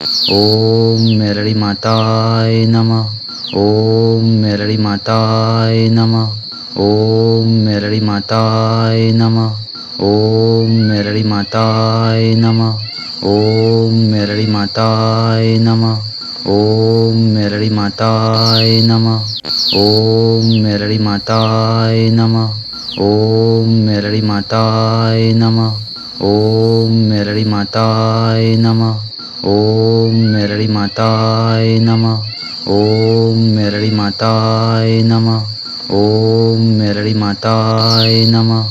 ઓમ મેરળી માતાય નમઃ ઓમ મેરળી માતાય નમઃ ઓમ મેરળી માતાય નમઃ ઓમ મેરળી માતાય નમઃ ઓમ મેરળી માતાય નમઃ ઓમ મેરળી માતાય નમઃ ઓમ મેરળી માતાય નમઃ ઓમ મેરળી માતાય નમઃ ઓમ મેરળી માતાય નમઃ ઓમ મેરળી માતાય નમઃ. ઓમ મેરળી માતાય નમઃ. ઓમ મેરળી માતાય નમઃ.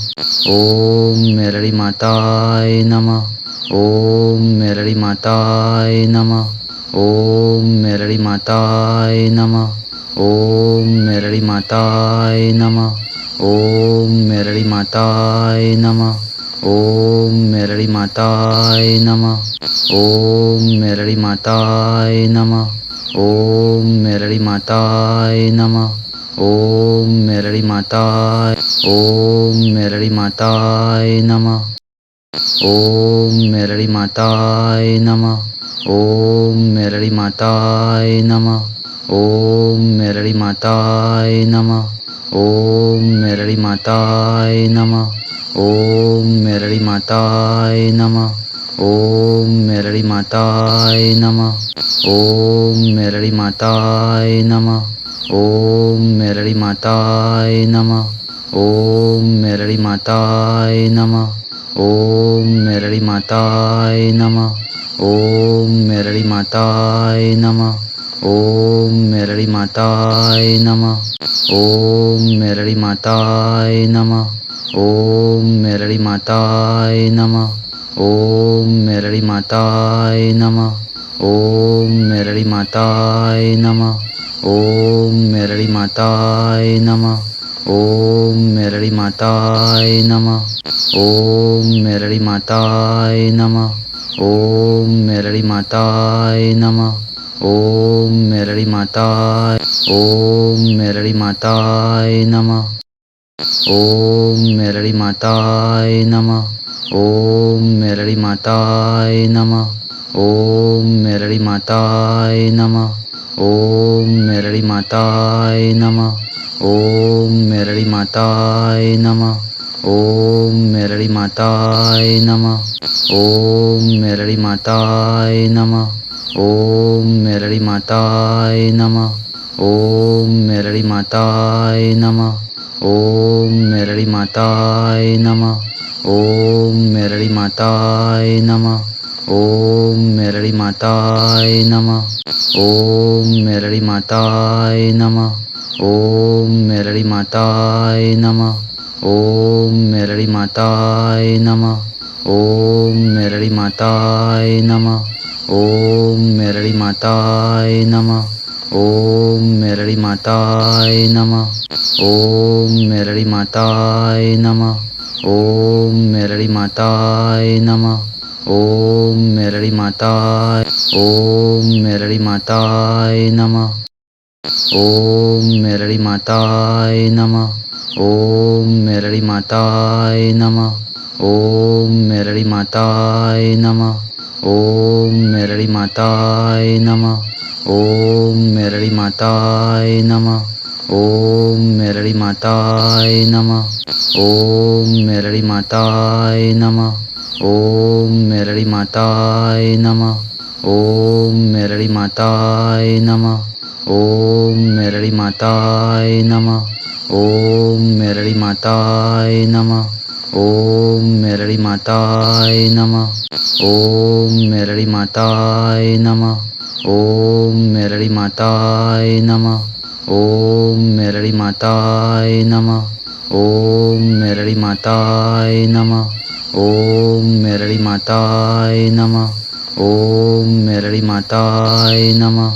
ઓમ મેરળી માતાય નમઃ. ઓમ મેરળી માતાય નમઃ. ઓમ મેરળી માતાય નમઃ. ઓમ મેરળી માતાય નમઃ. ઓમ મેરળી માતાય નમઃ. ओम मेरड़ी माताय नमः। ओम मेरड़ी माताय नमः। ओम मेरड़ी माताय नमः। ओम मेरड़ी माताय। ओम मेरड़ी माताय नमः। ओम मेरड़ी माताय नमः। ओम मेरड़ी माताय नमः। ओम मेरड़ी माताय नमः। ओम मेरड़ी माताय नमः। ओम मेरड़ी माताय नमः। ओम मेरड़ी माताय नमः। ओम मेरड़ी माताय नमः। ओम मेरड़ी माताय नमः। ओम मेरड़ी माताय नमः। ओम मेरड़ी माताय नमः। ओम मेरड़ी माताय नमः। ઓમ મેરળી માતાય નમઃ. ઓમ મેરળી માતાય નમઃ. ઓમ મેરળી માતાય નમઃ. ઓમ મેરળી માતાય નમઃ. ઓમ મેરળી માતાય નમઃ. ઓમ મેરળી માતાય નમઃ. ઓમ મેરળી માતાય નમઃ. ઓમ મેરળી માતાય નમઃ. ઓમ મેરળી માતાય નમઃ. ઓમ મેરળી માતાય ઓમ મેરળી માતાય નમઃ ઓમ મેરળી માતાય નમઃ ઓમ મેરળી માતાય નમઃ ઓમ મેરળી માતાય નમઃ ઓમ મેરળી માતાય નમઃ ઓમ મેરળી માતાય નમઃ ઓમ મેરળી માતાય નમઃ. ઓમ મેરળી માતાય નમઃ. ઓમ મેરળી માતાય નમઃ. ઓમ મેરળી માતાય નમઃ. ઓમ મેરળી માતાય નમઃ. ઓમ મેરળી માતાય નમઃ. ઓમ મેરળી માતાય નમઃ. ઓમ મેરળી માતાય નમઃ. ઓમ મેરળી માતાય નમઃ. ओम मेरड़ी माताय नमः। ओम मेरड़ी माताय नमः। ओम मेरड़ी माताय नमः। ओम मेरड़ी माताय नमः। ओम मेरड़ी माताय नमः। ओम मेरड़ी माताय नमः। ओम मेरड़ी माताय। ओम मेरड़ी माताय नमः। ઓમ મેરળી માતાય નમઃ. ઓમ મેરળી માતાય નમઃ. ઓમ મેરળી માતાય નમઃ. ઓમ મેરળી માતાય નમઃ. ઓમ મેરળી માતાય નમઃ. ઓમ મેરળી માતાય નમઃ. ઓમ મેરળી માતાય નમઃ. ઓમ મેરળી માતાય નમઃ. ઓમ મેરળી માતાય નમઃ. ઓમ મેરળી માતાય નમઃ ઓમ મેરળી માતાય નમઃ ઓમ મેરળી માતાય નમઃ ઓમ મેરળી માતાય નમઃ ઓમ મેરળી માતાય નમઃ ઓમ મેરળી માતાય નમઃ ઓમ મેરળી માતાય નમઃ ઓમ મેરળી માતાય નમઃ ओम मेरड़ी माताय नमः।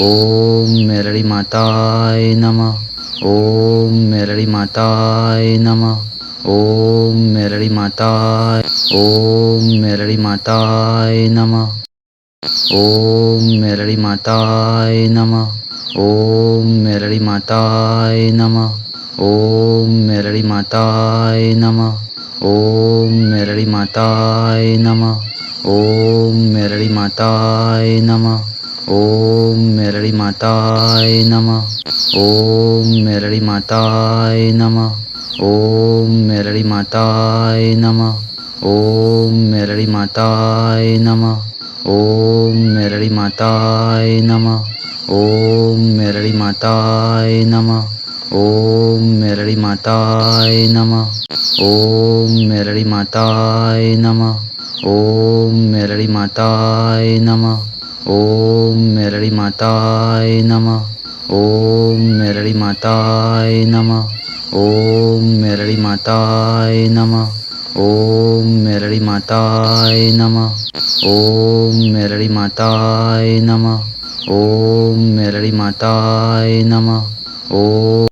ओम मेरड़ी माताय नमः। ओम मेरड़ी माताय नमः। ओम मेरड़ी माताय। ओम मेरड़ी माताय नमः। ओम मेरड़ी माताय नमः। ओम मेरड़ी माताय नमः। ओम मेरड़ी माताय नमः। ઓમ મેરળી માતાય નમઃ ઓમ મેલડી માતાય નમઃ ઓમ મેલડી માતાય નમઃ ઓમ મેલડી માતાય નમઃ ઓમ મેલડી માતાય નમઃ ઓમ મેલડી માતાય નમઃ ઓમ મેલડી માતાય નમઃ. ઓમ મેલડી માતાય નમઃ. ઓમ મેલડી માતાય નમઃ. ઓમ મેલડી માતાય નમઃ. ઓમ મેલડી માતાય નમઃ. ઓમ મેલડી માતાય નમઃ. ઓમ મેલડી માતાય નમઃ. ઓમ મેલડી માતાય નમઃ. ઓમ મેલડી માતાય નમઃ. ઓમ મેલડી માતાય નમઃ. ઓમ મેલડી માતાય નમઃ. ઓમ